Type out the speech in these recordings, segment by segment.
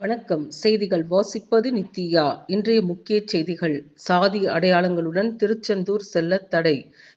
வணக்கம். செய்திகள் வாசிப்பது நித்யா. இன்றைய முக்கிய செய்திகள். சாதி அடையாளங்களுடன் திருச்செந்தூர் செல்ல தடை.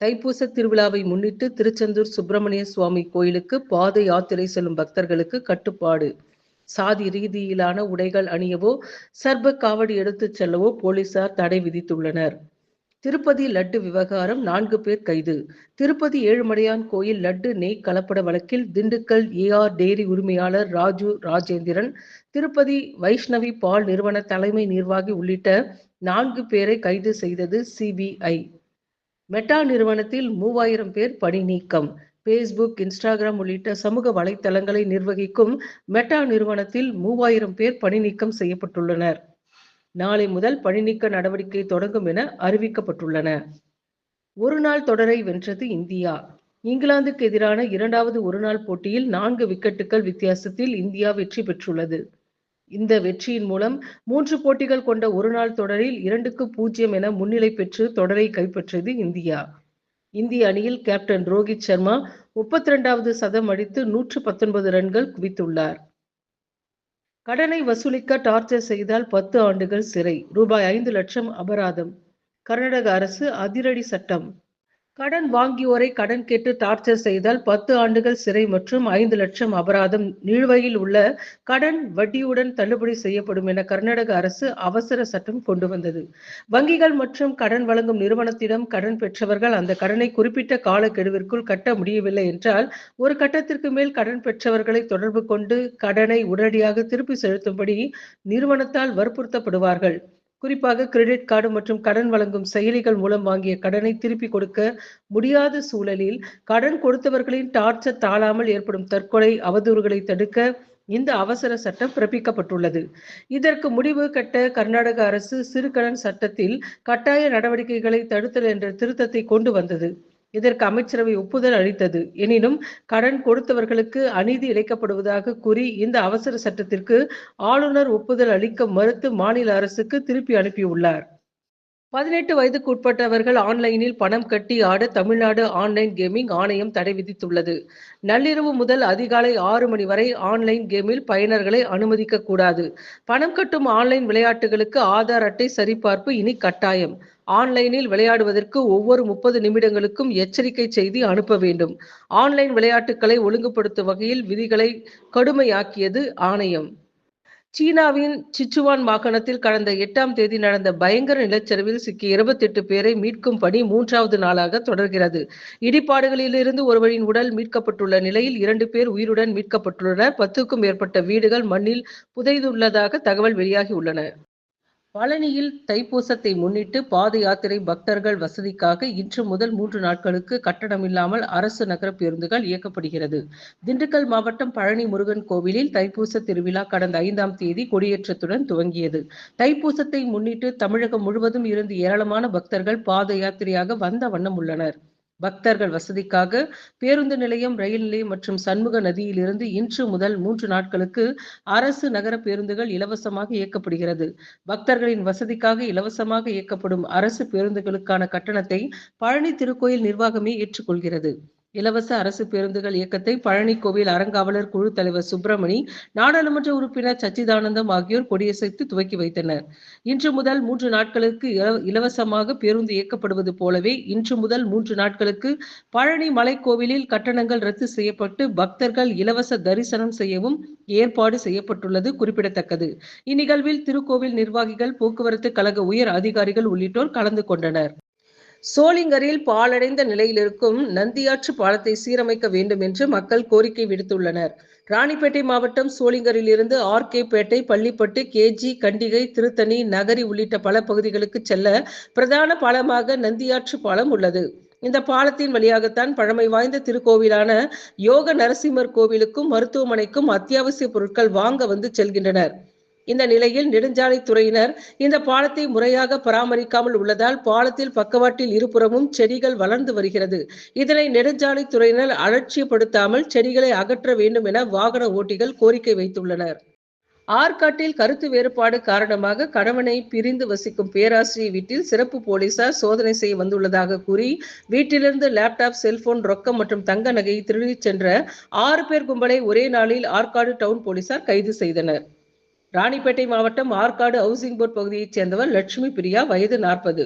தைப்பூச திருவிழாவை முன்னிட்டு திருச்செந்தூர் சுப்பிரமணிய சுவாமி கோயிலுக்கு பாத யாத்திரை செல்லும் பக்தர்களுக்கு கட்டுப்பாடு. சாதி ரீதியிலான உடைகள் அணியவோ சர்ப காவடி எடுத்துச் செல்லவோ போலீசார் தடை விதித்துள்ளனர். திருப்பதி லட்டு விவகாரம் நான்கு பேர் கைது. திருப்பதி ஏழுமலையான் கோயில் லட்டு நெய் கலப்பட வழக்கில் திண்டுக்கல் ஏஆர் டேரி உரிமையாளர் ராஜு ராஜேந்திரன். திருப்பதி வைஷ்ணவி பால் நிறுவன தலைமை நிர்வாகி உள்ளிட்ட நான்கு பேரை கைது செய்தது சிபிஐ மெட்டா நிறுவனத்தில் மூவாயிரம் பேர் பணி நீக்கம். பேஸ்புக் இன்ஸ்டாகிராம் உள்ளிட்ட சமூக வலைத்தளங்களை நிர்வகிக்கும் மெட்டா நிறுவனத்தில் மூவாயிரம் பேர் பணி நீக்கம் செய்யப்பட்டுள்ளனர். நாளை முதல் பணிநீக்க நடவடிக்கை தொடங்கும் என அறிவிக்கப்பட்டுள்ளன. ஒரு நாள் தொடரை வென்றது இந்தியா. இங்கிலாந்துக்கு எதிரான இரண்டாவது ஒருநாள் போட்டியில் நான்கு விக்கெட்டுகள் வித்தியாசத்தில் இந்தியா வெற்றி பெற்றுள்ளது. இந்த வெற்றியின் மூலம் மூன்று போட்டிகள் கொண்ட ஒருநாள் தொடரில் இரண்டுக்கு பூஜ்ஜியம் என முன்னிலை பெற்று தொடரை கைப்பற்றியது இந்தியா. இந்திய அணியில் கேப்டன் ரோஹித் சர்மா முப்பத்தி இரண்டாவது சதம் அடித்து நூற்று பத்தொன்பது ரன்கள் குவித்துள்ளார். கடனை வசூலிக்க டார்ச்சர் செய்தால் பத்து ஆண்டுகள் சிறை. ரூபாய் ஐந்து லட்சம் அபராதம். கர்நாடக அரசு அதிரடி சட்டம். கடன் வாங்கியோரை கடன் கேட்டு டார்ச்சர் செய்தால் பத்து ஆண்டுகள் சிறை மற்றும் ஐந்து லட்சம் அபராதம். நிலுவையில் உள்ள கடன் வட்டியுடன் தள்ளுபடி செய்யப்படும் என கர்நாடக அரசு அவசர சட்டம் கொண்டு வந்தது. வங்கிகள் மற்றும் கடன் வழங்கும் நிறுவனத்திடம் கடன் பெற்றவர்கள் அந்த கடனை குறிப்பிட்ட காலக்கெடுவிற்குள் கட்ட முடியவில்லை என்றால் ஒரு கட்டத்திற்கு மேல் கடன் பெற்றவர்களை தொடர்பு கொண்டு கடனை உடனடியாக திருப்பி செலுத்தும்படி நிறுவனத்தால் வற்புறுத்தப்படுவார்கள். குறிப்பாக கிரெடிட் கார்டு மற்றும் கடன் வழங்கும் செயலிகள் மூலம் வாங்கிய கடனை திருப்பி கொடுக்க முடியாத சூழலில் கடன் கொடுத்தவர்களின் டார்ச்சர் தாழாமல் ஏற்படும் தற்கொலை அவதூறுகளை தடுக்க இந்த அவசர சட்டம் பிறப்பிக்கப்பட்டுள்ளது. இதற்கு முடிவு கட்ட கர்நாடக அரசு சிறுகடன் சட்டத்தில் கட்டாய நடவடிக்கைகளை தடுத்தல் என்ற திருத்தத்தை கொண்டு வந்தது. இதற்கு அமைச்சரவை ஒப்புதல் அளித்தது. எனினும் கடன் கொடுத்தவர்களுக்கு அநீதி இழைக்கப்படுவதாக கூறி இந்த அவசர சட்டத்திற்கு ஆளுநர் ஒப்புதல் அளிக்க மறுத்து மாநில அரசுக்கு திருப்பி அனுப்பியுள்ளார். பதினெட்டு வயதுக்கு உட்பட்டவர்கள் ஆன்லைனில் பணம் கட்டி ஆட தமிழ்நாடு ஆன்லைன் கேமிங் ஆணையம் தடை விதித்துள்ளது. நள்ளிரவு முதல் அதிகாலை ஆறு மணி வரை ஆன்லைன் கேமில் பயனர்களை அனுமதிக்க கூடாது. பணம் கட்டும் ஆன்லைன் விளையாட்டுகளுக்கு ஆதார் அட்டை சரிபார்ப்பு இனி கட்டாயம். ஆன்லைனில் விளையாடுவதற்கு ஒவ்வொரு முப்பது நிமிடங்களுக்கும் எச்சரிக்கை செய்தி அனுப்ப வேண்டும். ஆன்லைன் விளையாட்டுகளை ஒழுங்குபடுத்தும் வகையில் விதிகளை கடுமையாக்கியது ஆணையம். சீனாவின் சிச்சுவான் மாகாணத்தில் கடந்த எட்டாம் தேதி நடந்த பயங்கர நிலச்சரிவில் சிக்கிய இருபத்தி எட்டு பேரை மீட்கும் பணி மூன்றாவது நாளாக தொடர்கிறது. இடிபாடுகளிலிருந்து ஒருவரின் உடல் மீட்கப்பட்டுள்ள நிலையில் இரண்டு பேர் உயிருடன் மீட்கப்பட்டுள்ளனர். பத்துக்கும் மேற்பட்ட வீடுகள் மண்ணில் புதைந்துள்ளதாக தகவல் வெளியாகியுள்ளன பழனியில் தைப்பூசத்தை முன்னிட்டு பாத யாத்திரை பக்தர்கள் வசதிக்காக இன்று முதல் மூன்று நாட்களுக்கு கட்டணமில்லாமல் அரசு நகர பேருந்துகள் இயக்கப்படுகிறது. திண்டுக்கல் மாவட்டம் பழனி முருகன் கோவிலில் தைப்பூச திருவிழா கடந்த ஐந்தாம் தேதி கொடியேற்றத்துடன் துவங்கியது. தைப்பூசத்தை முன்னிட்டு தமிழகம் முழுவதும் இருந்து ஏராளமான பக்தர்கள் பாத யாத்திரையாக வந்த வண்ணம் உள்ளனர். பக்தர்கள் வசதிக்காக பேருந்து நிலையம் ரயில் நிலையம் மற்றும் சண்முக நதியிலிருந்து இன்று முதல் மூன்று நாட்களுக்கு அரசு நகர பேருந்துகள் இலவசமாக இயக்கப்படுகிறது. பக்தர்களின் வசதிக்காக இலவசமாக இயக்கப்படும் அரசு பேருந்துகளுக்கான கட்டணத்தை பழனி திருக்கோயில் நிர்வாகமே ஏற்றுக்கொள்கிறது. இலவச அரசு பேருந்துகள் இயக்கத்தை பழனி கோவில் அறங்காவலர் குழு தலைவர் சுப்பிரமணி நாடாளுமன்ற உறுப்பினர் சச்சிதானந்தம் ஆகியோர் கொடியசைத்து துவக்கி வைத்தனர். இன்று முதல் மூன்று நாட்களுக்கு இலவசமாக பேருந்து இயக்கப்படுவது போலவே இன்று முதல் மூன்று நாட்களுக்கு பழனி மலைக்கோவிலில் கட்டணங்கள் ரத்து செய்யப்பட்டு பக்தர்கள் இலவச தரிசனம் செய்யவும் ஏற்பாடு செய்யப்பட்டுள்ளது குறிப்பிடத்தக்கது. இந்நிகழ்வில் திருக்கோவில் நிர்வாகிகள் போக்குவரத்து கழக உயர் அதிகாரிகள் உள்ளிட்டோர் கலந்து கொண்டனர். சோளிங்கரில் பாலடைந்த நிலையில் இருக்கும் நந்தியாற்று பாலத்தை சீரமைக்க வேண்டும் என்று மக்கள் கோரிக்கை விடுத்துள்ளனர். ராணிப்பேட்டை மாவட்டம் சோளிங்கரில் இருந்து ஆர்கே பேட்டை பள்ளிப்பட்டு கேஜி கண்டிகை திருத்தணி நகரி உள்ளிட்ட பல பகுதிகளுக்கு செல்ல பிரதான பாலமாக நந்தியாற்று பாலம் உள்ளது. இந்த பாலத்தின் வழியாகத்தான் பழமை வாய்ந்த திருக்கோவிலான யோக நரசிம்மர் கோவிலுக்கும் மருத்துவமனைக்கும் அத்தியாவசிய பொருட்கள் வாங்க வந்து செல்கின்றனர். இந்த நிலையில் நெடுஞ்சாலைத்துறையினர் இந்த பாலத்தை முறையாக பராமரிக்காமல் உள்ளதால் பாலத்தில் பக்கவாட்டில் இருபுறமும் செடிகள் வளர்ந்து வருகிறது. இதனை நெடுஞ்சாலைத்துறையினர் அலட்சியப்படுத்தாமல் செடிகளை அகற்ற வேண்டும் என வாகன ஓட்டிகள் கோரிக்கை வைத்துள்ளனர். ஆற்காட்டில் கருத்து வேறுபாடு காரணமாக கணவனை பிரிந்து வசிக்கும் பேராசிரியர் வீட்டில் சிறப்பு போலீசார் சோதனை செய்ய வந்துள்ளதாக கூறி வீட்டிலிருந்து லேப்டாப் செல்போன் ரொக்கம் மற்றும் தங்க நகையை திருடிச் சென்ற ஆறு பேர் கும்பலை ஒரே நாளில் ஆற்காடு டவுன் போலீசார் கைது செய்தனர். ராணிப்பேட்டை மாவட்டம் ஆற்காடு ஹவுசிங் போர்ட் பகுதியைச் சேர்ந்தவர் லட்சுமி பிரியா வயது நாற்பது.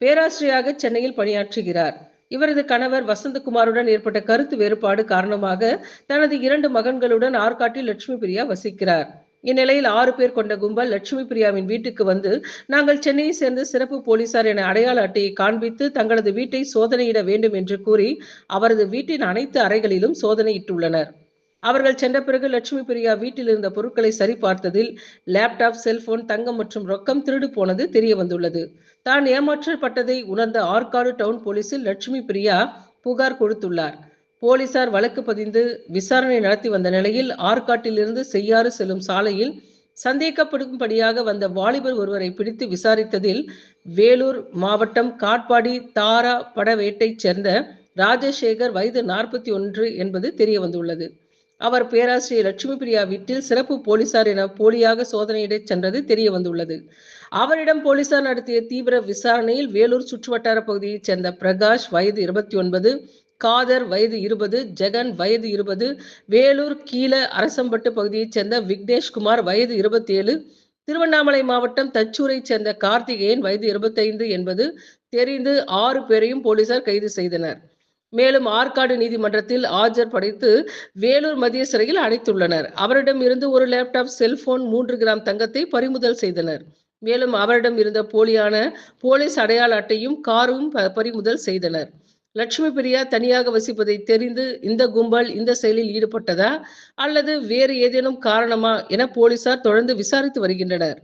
பேராசிரியராக சென்னையில் பணியாற்றுகிறார். இவரது கணவர் வசந்தகுமாருடன் ஏற்பட்ட கருத்து வேறுபாடு காரணமாக தனது இரண்டு மகன்களுடன் ஆற்காட்டில் லட்சுமி பிரியா வசிக்கிறார். இந்நிலையில் ஆறு பேர் கொண்ட கும்பல் லட்சுமி பிரியாவின் வீட்டுக்கு வந்து நாங்கள் சென்னையை சேர்ந்த சிறப்பு போலீசார் என அடையாள அட்டையை காண்பித்து தங்களது வீட்டை சோதனையிட வேண்டும் என்று கூறி அவரது வீட்டின் அனைத்து அறைகளிலும் சோதனையிட்டுள்ளனர். அவர்கள் சென்ற பிறகு லட்சுமி பிரியா வீட்டில் இருந்த பொருட்களை சரிபார்த்ததில் லேப்டாப் செல்போன் தங்கம் மற்றும் ரொக்கம் திருடு போனது தெரிய வந்துள்ளது. தான் ஏமாற்றப்பட்டதை உணர்ந்த ஆற்காடு டவுன் போலீசில் லட்சுமி பிரியா புகார் கொடுத்துள்ளார். போலீசார் வழக்கு பதிந்து விசாரணை நடத்தி வந்த நிலையில் ஆற்காட்டிலிருந்து செய்யாறு செல்லும் சாலையில் சந்தேகப்படும்படியாக வந்த வாலிபர் ஒருவரை பிடித்து விசாரித்ததில் வேலூர் மாவட்டம் காட்பாடி தாரா படவேட்டைச் சேர்ந்த ராஜசேகர் வயது நாற்பத்தி ஒன்று என்பது தெரிய வந்துள்ளது. அவர் பேராசிரியர் லட்சுமி பிரியா வீட்டில் சிறப்பு போலீசார் என போலியாக சோதனையிட சென்றது தெரிய வந்துள்ளது அவரிடம் போலீசார் நடத்திய தீவிர விசாரணையில் வேலூர் சுற்றுவட்டார பகுதியைச் சேர்ந்த பிரகாஷ் வயது இருபத்தி ஒன்பது காதர் வயது இருபது ஜெகன் வயது இருபது வேலூர் கீழ அரசம்பட்டு பகுதியைச் சேர்ந்த விக்னேஷ்குமார் வயது இருபத்தி ஏழு திருவண்ணாமலை மாவட்டம் தச்சூரைச் சேர்ந்த கார்த்திகேயன் வயது இருபத்தைந்து என்பது தெரிந்து ஆறு பேரையும் போலீசார் கைது செய்தனர். மேலும் ஆற்காடு நீதிமன்றத்தில் ஆஜர் படைத்து வேலூர் மத்திய சிறையில் அடைத்துள்ளனர். அவரிடம் இருந்து ஒரு லேப்டாப் செல்போன் மூன்று கிராம் தங்கத்தை பறிமுதல் செய்தனர். மேலும் அவரிடம் இருந்த போலியான போலீஸ் அடையாள அட்டையும் காரும் பறிமுதல் செய்தனர். லட்சுமி பிரியா தனியாக வசிப்பதை தெரிந்து இந்த கும்பல் இந்த செயலில் ஈடுபட்டதா அல்லது வேறு ஏதேனும் காரணமா என போலீசார் தொடர்ந்து விசாரித்து வருகின்றனர்.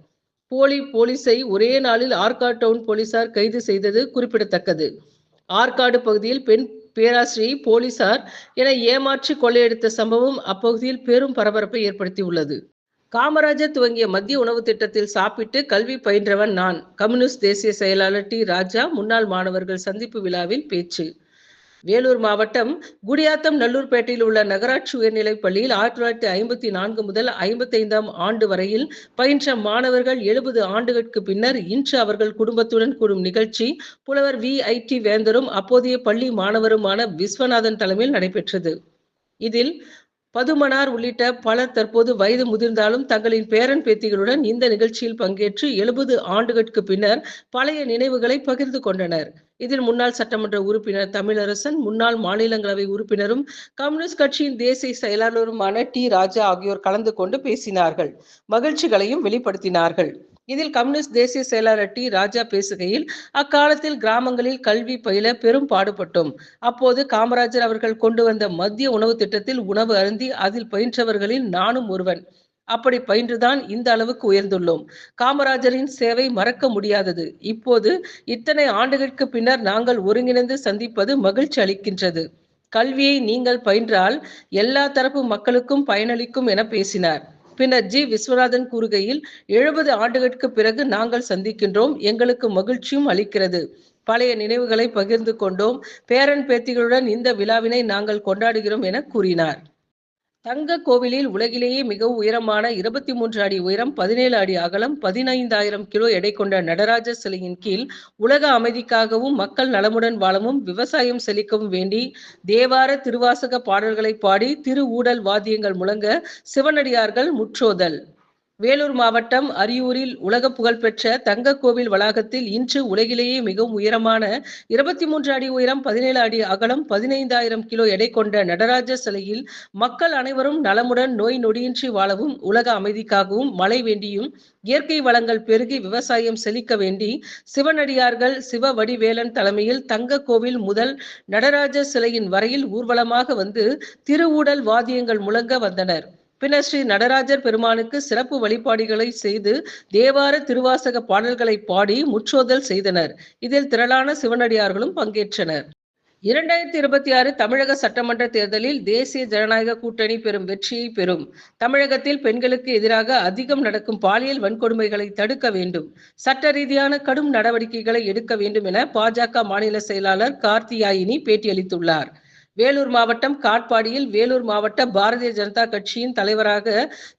போலி போலீஸை ஒரே நாளில் ஆற்காடு டவுன் போலீசார் கைது செய்தது குறிப்பிடத்தக்கது. ஆற்காடு பகுதியில் பெண் பேராசிரியை போலீசார் என ஏமாற்றி கொள்ளையடித்த சம்பவம் அப்பகுதியில் பெரும் பரபரப்பை ஏற்படுத்தியுள்ளது. காமராஜர் துவங்கிய மத்திய உணவு திட்டத்தில் சாப்பிட்டு கல்வி பயின்றவன் நான். கம்யூனிஸ்ட் தேசிய செயலாளர் டி. ராஜா முன்னாள் மாணவர்கள் சந்திப்பு விழாவில் பேச்சு. வேலூர் மாவட்டம் குடியாத்தம் நல்லூர்பேட்டையில் உள்ள நகராட்சி உயர்நிலைப் பள்ளியில் ஆயிரத்தி தொள்ளாயிரத்தி ஐம்பத்தி நான்கு முதல் ஐம்பத்தைந்தாம் ஆண்டு வரையில் பயின்ற மாணவர்கள் எழுபது ஆண்டுகளுக்கு பின்னர் இன்று அவர்கள் குடும்பத்துடன் கூடும் நிகழ்ச்சி புலவர் வி ஐ டி வேந்தரும் அப்போதைய பள்ளி மாணவருமான விஸ்வநாதன் தலைமையில் நடைபெற்றது. இதில் பதுமனார் உள்ளிட்ட பலர் தற்போது வயது முதிர்ந்தாலும் தங்களின் பேரன் பேத்திகளுடன் இந்த நிகழ்ச்சியில் பங்கேற்று எழுபது ஆண்டுகளுக்கு பின்னர் பழைய நினைவுகளை பகிர்ந்து கொண்டனர். இதில் முன்னாள் சட்டமன்ற உறுப்பினர் தமிழரசன் முன்னாள் மாநிலங்களவை உறுப்பினரும் கம்யூனிஸ்ட் கட்சியின் தேசிய செயலாளருமான டி. ராஜா ஆகியோர் கலந்து கொண்டு பேசினார்கள். மகிழ்ச்சிகளையும் வெளிப்படுத்தினார்கள். இதில் கம்யூனிஸ்ட் தேசிய செயலாளர் டி. ராஜா பேசுகையில் அக்காலத்தில் கிராமங்களில் கல்வி பயில பெரும் பாடுபட்டோம். அப்போது காமராஜர் அவர்கள் கொண்டு வந்த மத்திய உணவு திட்டத்தில் உணவு அருந்தி அதில் பயின்றவர்களில் நானும் ஒருவன். அப்படி பயின்றுதான் இந்த அளவுக்கு உயர்ந்துள்ளோம். காமராஜரின் சேவை மறக்க முடியாதது. இப்போது இத்தனை ஆண்டுகளுக்கு பின்னர் நாங்கள் ஒருங்கிணைந்து சந்திப்பது மகிழ்ச்சி அளிக்கின்றது. கல்வியை நீங்கள் பயின்றால் எல்லா தரப்பு மக்களுக்கும் பயனளிக்கும் என பேசினார். பின்னர் ஜி. விஸ்வநாதன் கூறுகையில் எழுபது ஆண்டுகளுக்கு பிறகு நாங்கள் சந்திக்கின்றோம். எங்களுக்கு மகிழ்ச்சியும் அளிக்கிறது. பழைய நினைவுகளை பகிர்ந்து கொண்டோம். பேரன் பேத்திகளுடன் இந்த விழாவினை நாங்கள் கொண்டாடுகிறோம் என கூறினார். தங்க கோவிலில் உலகிலேயே மிகவும் உயரமான இருபத்தி மூன்று அடி உயரம் பதினேழு அடி அகலம் பதினைந்தாயிரம் கிலோ எடை கொண்ட நடராஜ சிலையின் கீழ் உலக அமைதிக்காகவும் மக்கள் நலமுடன் வாழவும் விவசாயம் செழிக்கவும் வேண்டி தேவார திருவாசக பாடல்களை பாடி திரு ஊடல் வாத்தியங்கள் முழங்க சிவனடியார்கள் முற்றோதல். வேலூர் மாவட்டம் அரியூரில் உலக புகழ்பெற்ற தங்க கோவில் வளாகத்தில் இன்று உலகிலேயே மிகவும் உயரமான இருபத்தி மூன்று அடி உயரம் பதினேழு அடி அகலம் பதினைந்தாயிரம் கிலோ எடை கொண்ட நடராஜ சிலையில் மக்கள் அனைவரும் நலமுடன் நோய் நொடியின்றி வாழவும் உலக அமைதிக்காகவும் மழை வேண்டியும் இயற்கை வளங்கள் பெருகி விவசாயம் செழிக்க வேண்டி சிவனடியார்கள் சிவ வடிவேலன் தலைமையில் தங்க கோவில் முதல் நடராஜர் சிலையின் வரையில் ஊர்வலமாக வந்து திருவுடல் வாத்தியங்கள் முழங்க வந்தனர். பின்னர் ஸ்ரீ நடராஜர் பெருமானுக்கு சிறப்பு வழிபாடுகளை செய்து தேவார திருவாசக பாடல்களை பாடி முற்றோதல் செய்தனர். இதில் திரளான சிவனடியார்களும் பங்கேற்றனர். இரண்டாயிரத்தி இருபத்தி ஆறு தமிழக சட்டமன்ற தேர்தலில் தேசிய ஜனநாயக கூட்டணி பெறும் வெற்றியை பெறும். தமிழகத்தில் பெண்களுக்கு எதிராக அதிகம் நடக்கும் பாலியல் வன்கொடுமைகளை தடுக்க வேண்டும். சட்ட ரீதியான கடும் நடவடிக்கைகளை எடுக்க வேண்டும் என பாஜக மாநில செயலாளர் கார்த்தியாயினி பேட்டியளித்துள்ளார். வேலூர் மாவட்டம் காட்பாடியில் வேலூர் மாவட்ட பாரதிய ஜனதா கட்சியின் தலைவராக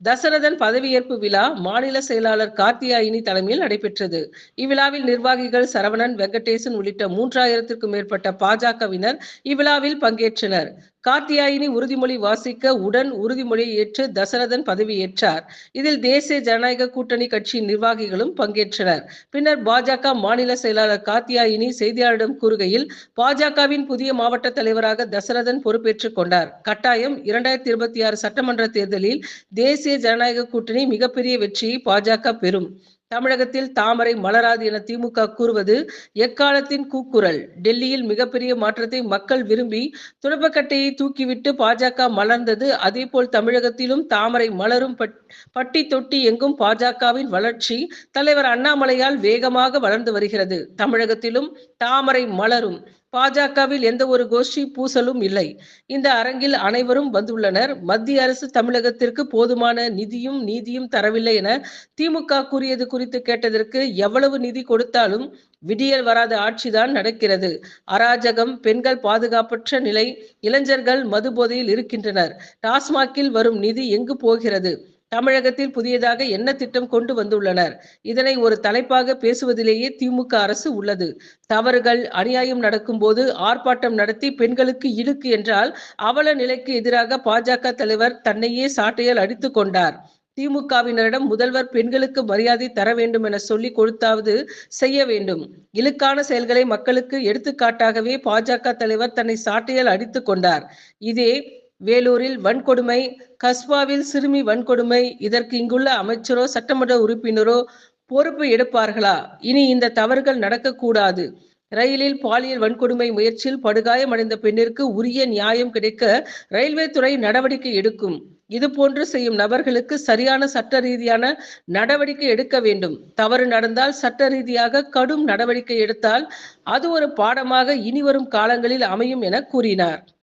தசரதன் பதவியேற்பு விழா மாநில செயலாளர் கார்த்தியாயினி தலைமையில் நடைபெற்றது. இவ்விழாவில் நிர்வாகிகள் சரவணன் வெங்கடேசன் உள்ளிட்ட மூன்றாயிரத்திற்கும் மேற்பட்ட பாஜகவினர் இவ்விழாவில் பங்கேற்றனர். கார்த்தியாயினி உறுதிமொழி வாசிக்க உடன் உறுதிமொழியை ஏற்று தசரதன் பதவியேற்றார். இதில் தேசிய ஜனநாயக கூட்டணி கட்சியின் நிர்வாகிகளும் பங்கேற்றனர். பின்னர் பாஜக மாநில செயலாளர் கார்த்தியாயினி செய்தியாளரிடம் கூறுகையில் பாஜகவின் புதிய மாவட்ட தலைவராக தசரதன் பொறுப்பேற்றுக் கொண்டார். கட்டாயம் இரண்டாயிரத்தி இருபத்தி ஆறு சட்டமன்ற தேர்தலில் தேசிய ஜனநாயக கூட்டணி மிகப்பெரிய வெற்றியை பாஜக பெறும். தமிழகத்தில் தாமரை மலராது என திமுக கூறுவது எக்காலத்தின் கூக்குரல்? டெல்லியில் மிகப்பெரிய மாற்றத்தை மக்கள் விரும்பி துடுப்பக்கட்டையை தூக்கிவிட்டு பாஜக மலர்ந்தது. அதேபோல் தமிழகத்திலும் தாமரை மலரும் பட்டி தொட்டி எங்கும் பாஜகவின் வளர்ச்சி தலைவர் அண்ணாமலையால் வேகமாக வளர்ந்து வருகிறது. தமிழகத்திலும் தாமரை மலரும். பாஜகவில் எந்த ஒரு கோஷ்டி பூசலும் இல்லை. இந்த அரங்கில் அனைவரும் வந்துள்ளனர். மத்திய அரசு தமிழகத்திற்கு போதுமான நிதியும் நீதியும் தரவில்லை என திமுக கூறியது குறித்து கேட்டதற்கு எவ்வளவு நிதி கொடுத்தாலும் விடியல் வராத ஆட்சிதான் நடக்கிறது. அராஜகம் பெண்கள் பாதுகாப்பற்ற நிலை இளைஞர்கள் மது போதையில் இருக்கின்றனர். டாஸ்மாகில் வரும் நிதி எங்கு போகிறது? தமிழகத்தில் புதியதாக என்ன திட்டம் கொண்டு வந்துள்ளனர்? இதனை ஒரு தலைப்பாக பேசுவதிலேயே திமுக அரசு உள்ளது. தவறுகள் அநியாயம் நடக்கும் போது ஆர்ப்பாட்டம் நடத்தி பெண்களுக்கு இடுக்கு என்றால் அவல நிலைக்கு எதிராக பாஜக தலைவர் தன்னையே சாட்டையால் அடித்துக் கொண்டார். திமுகவினரிடம் முதல்வர் பெண்களுக்கு மரியாதை தர வேண்டும் என சொல்லி கொடுத்தாவது செய்ய வேண்டும். இழுக்கான செயல்களை மக்களுக்கு எடுத்துக்காட்டாகவே பாஜக தலைவர் தன்னை சாட்டையால் அடித்துக் கொண்டார். இதே வேலூரில் வன்கொடுமை கஸ்பாவில் சிறுமி வன்கொடுமை இதற்கு இங்குள்ள அமைச்சரோ சட்டமன்ற உறுப்பினரோ பொறுப்பு எடுப்பார்களா? இனி இந்த தவறுகள் நடக்கக்கூடாது. ரயிலில் பாலியல் வன்கொடுமை முயற்சியில் படுகாயமடைந்த பெண்ணிற்கு உரிய நியாயம் கிடைக்க ரயில்வே துறை நடவடிக்கை எடுக்கும். இது போன்று செய்யும் நபர்களுக்கு சரியான சட்ட ரீதியான நடவடிக்கை எடுக்க வேண்டும். தவறு நடந்தால் சட்ட ரீதியாக கடும் நடவடிக்கை எடுத்தால் அது ஒரு பாடமாக இனிவரும் காலங்களில் அமையும் என கூறினார்.